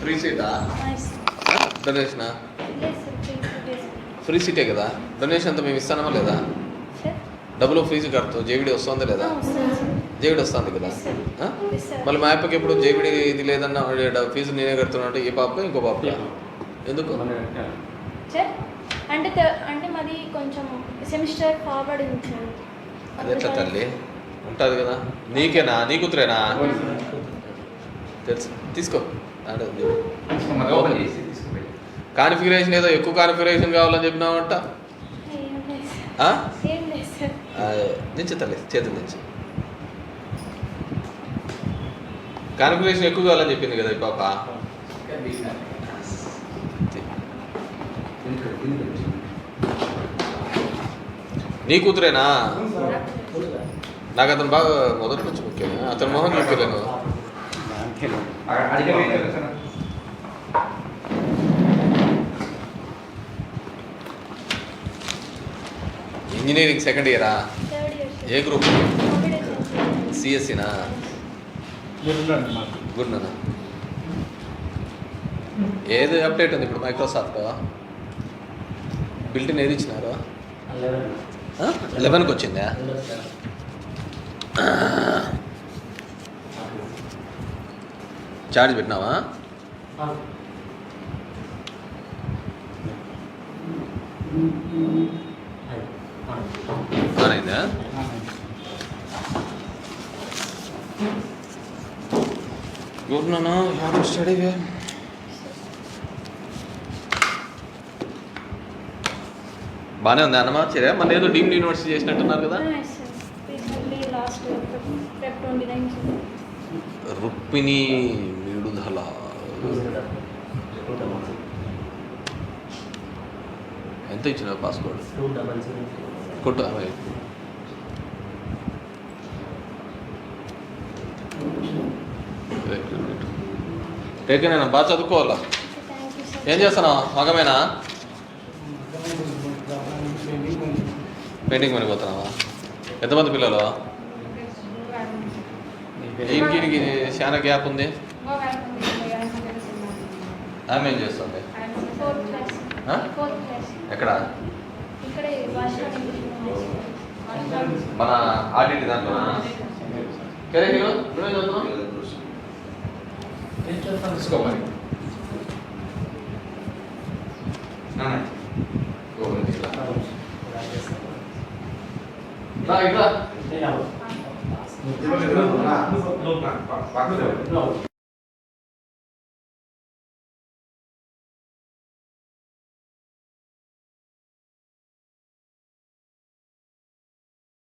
Free సీటా డొనేషనా free సీటే కదా? Donation అంతా మేము ఇస్తానమా లేదా డబ్బులు ఫీజు కడతావు జేవిడి వస్తుందా లేదా? జేవిడి వస్తుంది కదా. మళ్ళీ మా అప్పకి ఎప్పుడు జేవిడి ఇది లేదన్న ఫీజు నేనే కడుతున్నా అంటే ఈ పాప ఇంకో పాప ఎందుకు? అంటే అంటే మాది కొంచెం సెమిస్టర్ ఫార్వర్డ్ అది ఎట్లా తల్లి? ఉంటుంది కదా. నీకేనా? నీ కూతురేనా? తెలుసు. తీసుకో. కాన్ఫిగరేషన్ ఏదో ఎక్కువ కాన్ఫిగరేషన్ కావాలని ఆ, దించు తల్లి చేతులు దించు. కాన్ఫిగరేషన్ ఎక్కువ కావాలని చెప్పింది కదా ఈ పాప. నీ కూతురేనా? నాకు అతను బాగా మొదటి నుంచి ముఖ్యం అతని మొహం చూపించలేను అడిగే ఇంజనీరింగ్ సెకండ్ ఇయరా థర్డ్ ఇయర్ సార్ ఏ గ్రూప్ సిఎస్సినా గుడ్ నాన్న ఏది అప్డేట్ ఉంది ఇప్పుడు మైక్రోసాఫ్ట్ బిల్టిన్ ఏది ఇచ్చినారు? లెవెన్కి వచ్చిందా చార్జ్ పెట్టినావా? అయిందా గుడ్ స్టడీ వేర్ బాగానే ఉంది అన్నమా? సరే మన ఏదో డీమ్డ్ యూనివర్సిటీ చేసినట్టున్నారు కదా. రుక్మిణి విడుదల ఎంత ఇచ్చిన పాస్పోర్ట్ కొట్టు బాగా చదువుకోవాలా? ఏం చేస్తున్నావు? మగమేనా? పెయింటింగ్ పని పోతున్నావా? ఎంతమంది పిల్లలు? ఈయనకి చాలా గ్యాప్ ఉంది. ఆమె ఏం చేస్తుంది? ఎక్కడ? మన ఆర్డిటి దాంట్లో? నువ్వే చదువుతున్నావు? తీసుకోవాలి రా, ఇట్రా. పక్కన